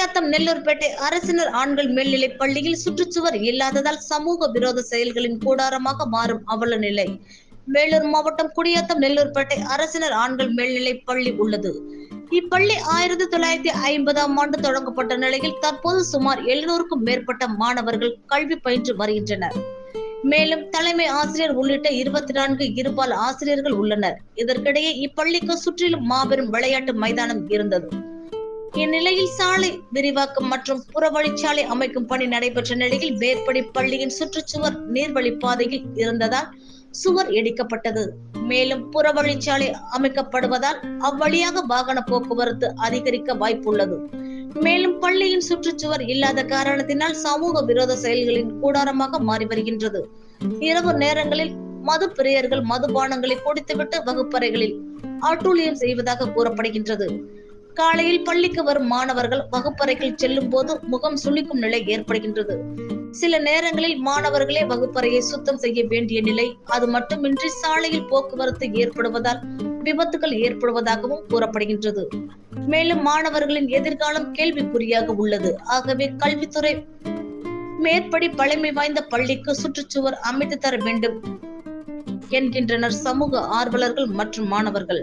குடியாத்தம் நெல்லூர்பேட்டை அரசினர் ஆண்கள் மேல்நிலைப் பள்ளியில் சுற்றுச்சுவர் இல்லாததால் சமூக விரோத செயல்களின் கூடாரமாக மாறும் அவல நிலை. வேலூர் மாவட்டம் குடியாத்தம் நெல்லூர்பேட்டை அரசினர் ஆண்கள் மேல்நிலைப் பள்ளி உள்ளது. இப்பள்ளி ஆயிரத்தி தொள்ளாயிரத்தி ஐம்பதாம் ஆண்டு தொடங்கப்பட்ட நிலையில் தற்போது சுமார் எழுநூறுக்கும் மேற்பட்ட மாணவர்கள் கல்வி பயின்று வருகின்றனர். மேலும் தலைமை ஆசிரியர் உள்ளிட்ட இருபத்தி நான்கு இருபால் ஆசிரியர்கள் உள்ளனர். இதற்கிடையே இப்பள்ளிக்கு சுற்றிலும் மாபெரும் விளையாட்டு மைதானம் இருந்தது. இந்நிலையில் சாலை விரிவாக்கம் மற்றும் புறவழிச்சாலை அமைக்கும் பணி நடைபெற்ற நிலையில் மேற்படி பள்ளியின் சுற்றுச்சுவர் நீர்வழி பாதையில் இருந்ததால் சுவர் இடிக்கப்பட்டது. மேலும் புறவழிச்சாலை அமைக்கப்படுவதால் அவ்வழியாக வாகன போக்குவரத்து அதிகரிக்க வாய்ப்புள்ளது. மேலும் பள்ளியின் சுற்றுச்சுவர் இல்லாத காரணத்தினால் சமூக விரோத செயல்களின் கூடாரமாக மாறி வருகின்றது. இரவு நேரங்களில் மது பிரியர்கள் மதுபானங்களை குடித்துவிட்டு வகுப்பறைகளில் அட்டூழியம் செய்வதாக கூறப்படுகின்றது. காலையில் பள்ளிக்கு வரும் மாணவர்கள் வகுப்பறைகள் செல்லும் போது முகம் சுளிக்கும் நிலை ஏற்படுகின்றது. சில நேரங்களில் மாணவர்களே வகுப்பறையை சுத்தம் செய்ய வேண்டிய நிலை அது மட்டுமின்றி சாலையில் போக்குவரத்து ஏற்படுவதால் விபத்துகள் ஏற்படுவதாகவும் கூறப்படுகின்றது. மேலும் மாணவர்களின் எதிர்காலம் கேள்விக்குறியாக உள்ளது. ஆகவே கல்வித்துறை மேற்படி பழமை வாய்ந்த பள்ளிக்கு சுற்றுச்சுவர் அமைத்து தர வேண்டும் என்கின்றனர் சமூக ஆர்வலர்கள் மற்றும் மாணவர்கள்.